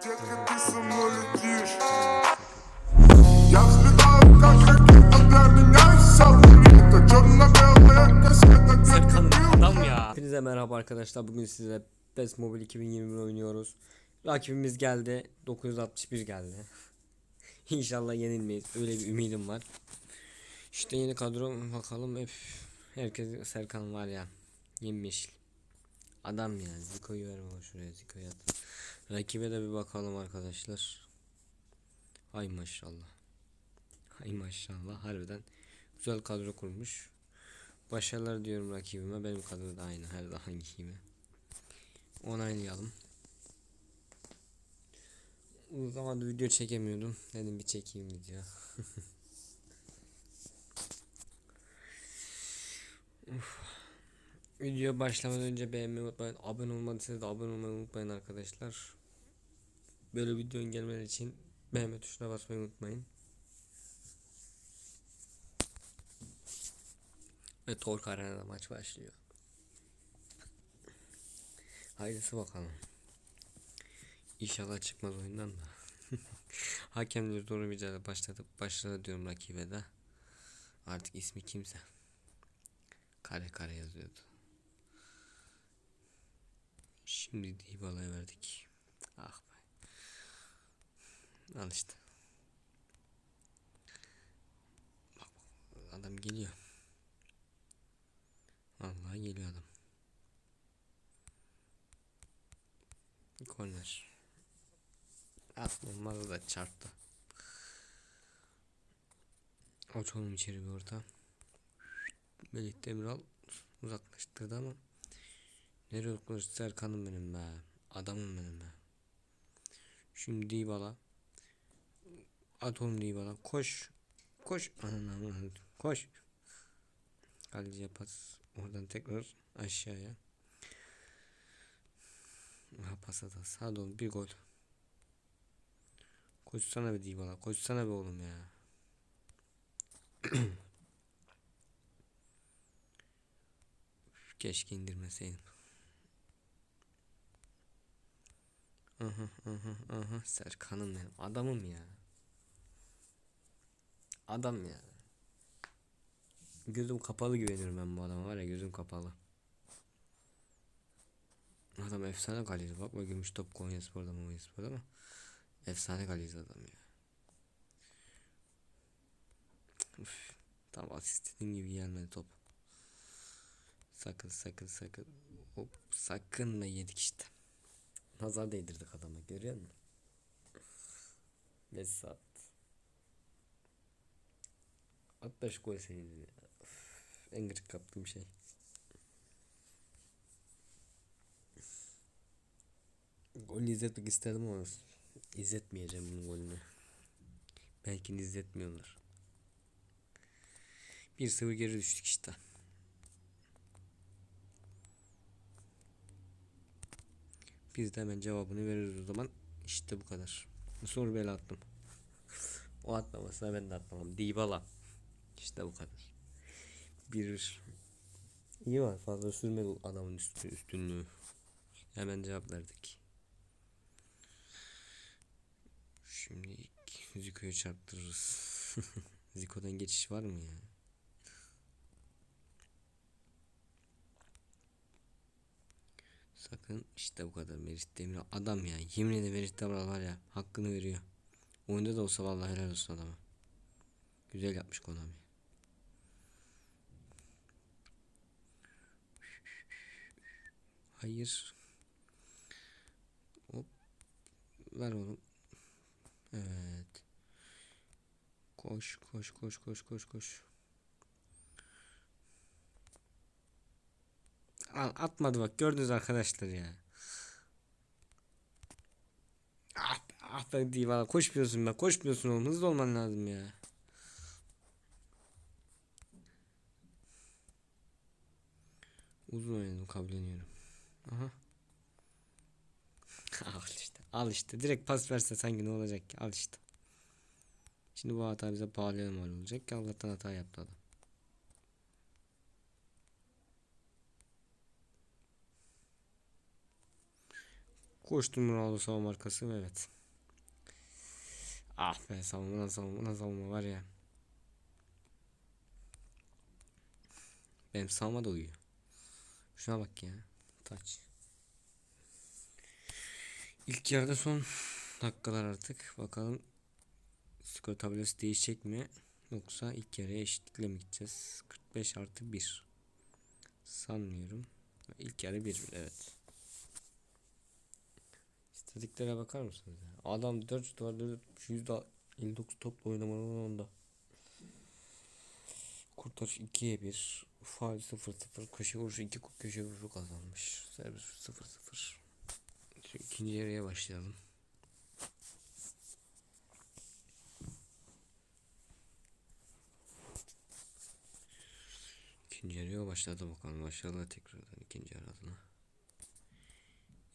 Kasket Serkan'ın adam ya. Hepinize merhaba arkadaşlar. Bugün size PES Mobile 2021 oynuyoruz. Rakibimiz geldi. 961 geldi. İnşallah yenilmeyiz. Öyle bir ümidim var. İşte yeni kadro bakalım hep herkes Serkan var ya. Yemyeşil. Adam ya. Ziko'yu ver şuraya Ziko'yu at. Rakibe de bir bakalım arkadaşlar. Hay maşallah. Hay maşallah. Harbiden güzel kadro kurmuş. Başarılar diyorum rakibime. Benim kadro da aynı her zamanki gibi. Onaylayalım. Uzun zamandır video çekemiyordum. Dedim bir çekeyim video. Video başlamadan önce beğenmeyi unutmayın. Abone olmadıysanız da abone olmayı unutmayın arkadaşlar. Böyle videonun gelmesi için beğenme tuşuna basmayı unutmayın. Ve Tork Arena'da maç başlıyor. Hayırlısı bakalım. İnşallah çıkmaz oyundan da. Hakemleri doğru mücadele başladı. Başladı diyorum rakibe de. Artık ismi kimse. Kare kare yazıyordu. Şimdi Dybala'ya verdik. Ah. Al işte. Bak, adam geliyor. Vallahi geliyor adam. Korner. Aslında olmadı da çarptı. Aç oğlum içeri bir orta. Melih Demiral uzaklaştırdı ama Nereye uzaklaştı Serkan'ım benim be. Adamım benim be. Şimdi Dybala. At oğlum Dybala. Koş. Koş. Anam, koş. Kaleciye pas. Oradan tekrar aşağıya. Ha pas hata. Sağ dolu bir gol. Koşsana bir Dybala. Koşsana be oğlum ya. Keşke indirmeseydim. Aha aha aha Serkan'ım benim. Adamım ya. Adam ya. Gözüm kapalı güveniyorum ben bu adama var ya gözüm kapalı. Adam efsane kaleci bakma gümüş top Konya Spor'da mı Spor'da ama efsane kaleci adam ya. Üf, tam asist gibi gelmedi top. Sakın sakın sakın. Hop sakın ve yedik işte. Nazar değdirdik adama görüyor musun? Vesat. 65 gol. Üf, En gıcık kaptığım şey. Gol izletmek isterdim ama izletmeyeceğim bunun golünü. Belki izletmiyorlar. 1-0 geri düştük işte. Biz de hemen cevabını veririz o zaman. İşte bu kadar. Soru bela attım. o atmamasına ben de atmamam. Dybala. İşte bu kadar. Bir İyi var fazla sürmedi adamın üstü, üstünlüğü. Hemen cevap verdik. Şimdi ilk Zico'yu çarptırırız. Zico'dan geçiş var mı ya? Sakın işte bu kadar Merit Demiral adam ya. Yemin ederim Merit Demiral var ya hakkını veriyor. Oyunda da olsa vallahi helal olsun adama. Güzel yapmış Konami. Hayır. Hop. Ver oğlum. Evet. Koş koş koş koş koş koş. Al, atmadı bak gördünüz arkadaşlar ya. Ah, ah be diye koşmuyorsun be koşmuyorsun oğlum hızlı olman lazım ya. Uzun oynadım kabulleniyorum. Aha. al işte al işte direkt pas verse sanki ne olacak ki al işte. Şimdi bu hata bize bağlayan mal olacak ki Allah'tan hata yaptı adam. Koştum Ronaldo savunma markası evet. Ah be savunma savunma savunma var ya. Benim savunma da uyuyor. Şuna bak ya. Taç. İlk yarıda son dakikalar artık. Bakalım skor tablosu değişecek mi? Yoksa ilk yarıya eşitlikle mi gideceğiz? 45 artı 1. Sanmıyorum. İlk yarı 1 evet. İstatistiklere bakar mısınız? Adam 4 şut var 4 %59 topla oynamanın onda. Kurtarış 2'ye 1. Faal 0-0. Köşe vuruşu 2 köşe vuruşu kazanmış. Servis 0-0. Şu ikinci yarıya başlayalım. İkinci yarıya başladı bakalım. Başladı tekrardan ikinci yarı adına.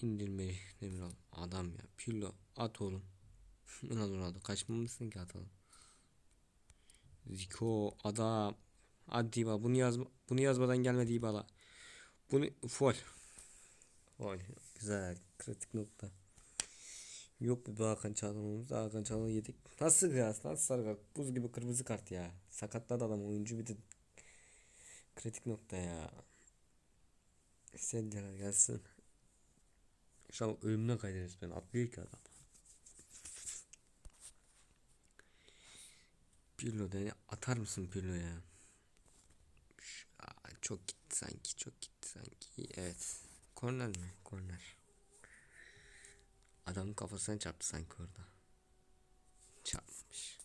İndirmeyi Demiral. Adam ya. Pirlo at oğlum. Ronaldo kaçmamışsın ki atalım. Zico adam. Hadi Dybala bunu yazma bunu yazmadan gelme Dybala. Bunu fol. Fol. Güzel. Kritik nokta. Yok bir Hakan Çalhanoğlu'muz. Hakan Çalhanoğlu yedik. Nasıl kıyas? Nasıl sarı kart? Buz gibi kırmızı kart ya. Sakatladı adam oyuncu bir de. Kritik nokta ya. Sedyeler gelsin. Şu an ölümüne kaydederiz ben. Atlıyor ki adam. Pirlo de atar mısın Pirlo ya? Çok gitti sanki. Çok gitti sanki. Evet. Korner mi? Korner. Adamın kafasına çarptı sanki orada. Çarpmış.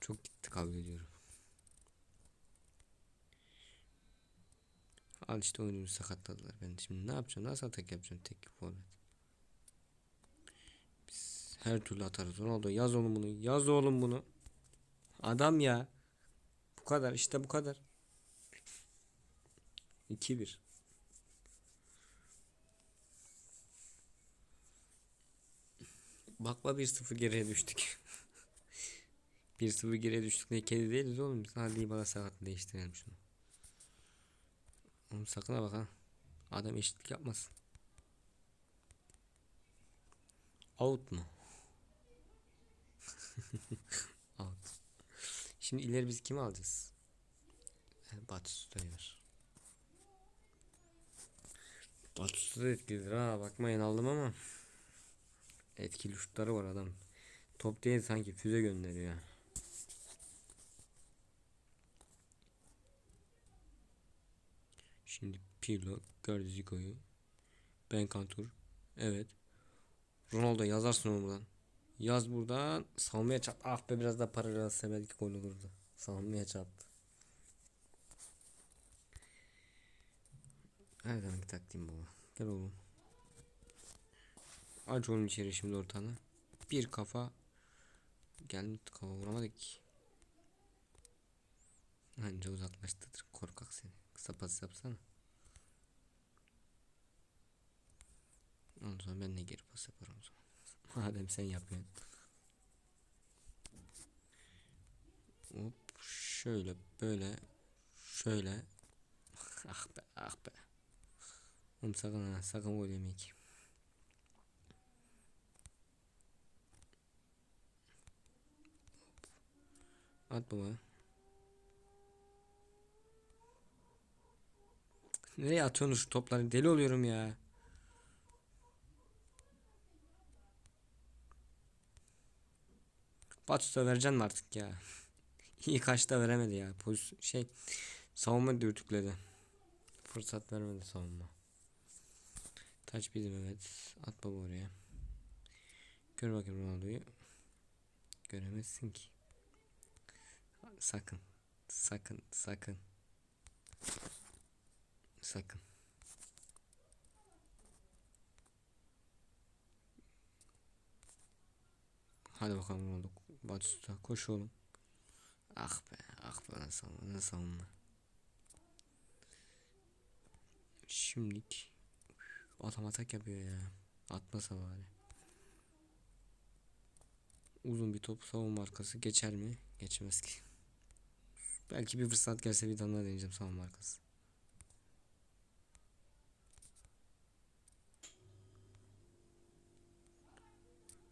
Çok gitti kavga ediyorum. Al işte oyuncumu sakatladılar. Ben şimdi ne yapacağım? Nasıl atak yapacağım tek forvet? Biz her türlü atarız. Ronaldo yaz oğlum bunu. Yaz oğlum bunu. Adam ya. Bu kadar işte bu kadar. 2-1. Bakma 1-0 geriye düştük. 1-0 geriye düştük ne kedi değiliz oğlum. Hadi bana saatini değiştirelim şunu. Oğlum sakın ha bak ha. Adam eşitlik yapmasın. Out mu? Out. Şimdi ileri biz kimi alacağız? Yani Batista'yı ver. Batista da etkilidir ha bakmayın aldım ama etkili şutları var adam. Top değil sanki füze gönderiyor. Şimdi Pirlo gördü Zico'yu. Ben Kantur. Evet. Ronaldo yazarsın buradan. Yaz buradan. Savunmaya çarp. Ah be biraz da para yazsa belki gol olurdu. Savunmaya çarptı. Her zamanki taktiğim baba. Gel oğlum. Aç onun içeri şimdi ortanı. Bir kafa. Geldi kafa vuramadık ki. Anca uzaklaştırır. Korkak seni. Kısa pas yapsana. Ondan sonra ben de geri pas yaparım o zaman. Madem sen yapıyorsun. Hop şöyle böyle şöyle. ah be ah be. Oğlum sakın ha sakın gol yemek. At baba. Nereye atıyorsunuz şu topları? Deli oluyorum ya. Batuta vereceksin artık ya? İyi kaçta veremedi ya. Pozisyon şey savunma dürtükledi. Fırsat vermedi savunma. Taç bizim evet. At baba oraya. Gör bakayım Ronaldo'yu. Göremezsin ki. Sakın. Sakın. Sakın. Sakın. Hadi bakalım Ronaldo. Batuta koş oğlum. Ah be. Ah be. Ne savunma. Şimdilik Adam yapıyor ya. Atmasa bari. Uzun bir top savunma arkası geçer mi? Geçmez ki. Belki bir fırsat gelse bir tane daha deneyeceğim savunma arkası.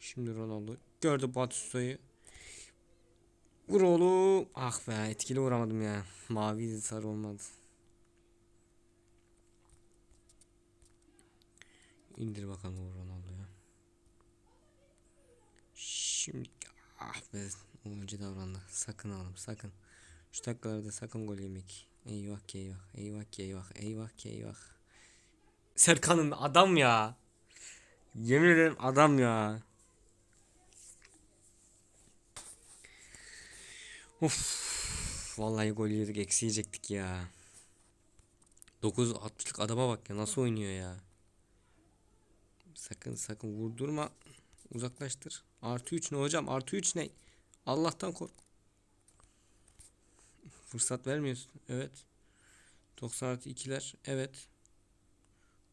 Şimdi Ronaldo gördü Batista'yı. Vur oğlum. Ah be etkili vuramadım ya. Mavi sarı olmadı. İndir bakalım o Ronaldo'ya. Şimdi ah be oyuncu davrandı. Sakın oğlum sakın. Şu dakikalarda sakın gol yemek. Eyvah ki eyvah. Eyvah ki eyvah. Eyvah ki eyvah. Serkan'ın adam ya. Yemin ederim adam ya. Of. Vallahi gol yedik eksi yiyecektik ya. 9.60'lık adama bak ya nasıl oynuyor ya. Sakın sakın vurdurma. Uzaklaştır. Artı 3 ne hocam? Artı 3 ne? Allah'tan kork. Fırsat vermiyorsun. Evet. 90 artı 2'ler. Evet.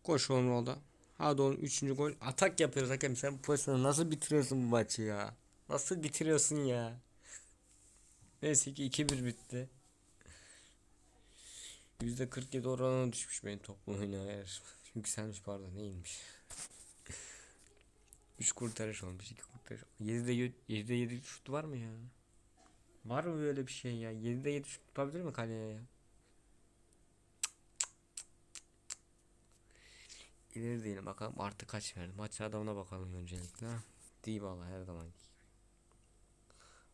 Koş oğlum orada. Hadi oğlum 3. gol. Atak yapıyoruz hakem. Sen bu pozisyonu nasıl bitiriyorsun bu maçı ya? Nasıl bitiriyorsun ya? Neyse ki 2-1 bitti. %47 oranına düşmüş benim toplu oynaya Yükselmiş pardon neymiş. 3 kurtarış olmuş 2 kurtarış. 7'de 7'de 7 şut var mı ya? Var mı böyle bir şey ya? 7'de 7 şut tutabilir mi kaleye ya? İleri değilim bakalım artı kaç verdi. Maç adamına bakalım öncelikle. Dybala her zaman.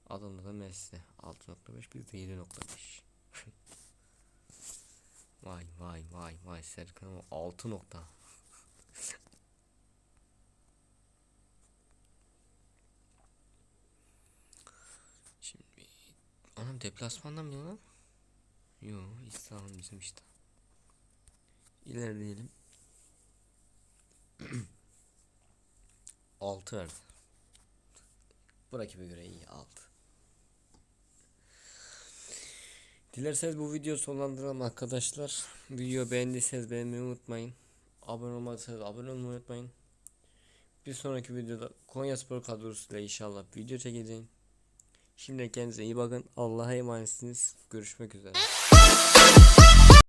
Adamda da Messi 6.5 biz de 7.5. vay vay vay vay Serkan ama 6 nokta. Anam deplasmandan mı lan? Yo İstanbul bizim işte. İlerleyelim. 6 verdi. Bu rakibe göre iyi 6. Dilerseniz bu videoyu sonlandıralım arkadaşlar. Video beğendiyseniz beğenmeyi unutmayın. Abone olmadıysanız abone olmayı unutmayın. Bir sonraki videoda Konya Spor kadrosuyla inşallah video çekeceğim. Şimdi kendinize iyi bakın. Allah'a emanetsiniz. Görüşmek üzere.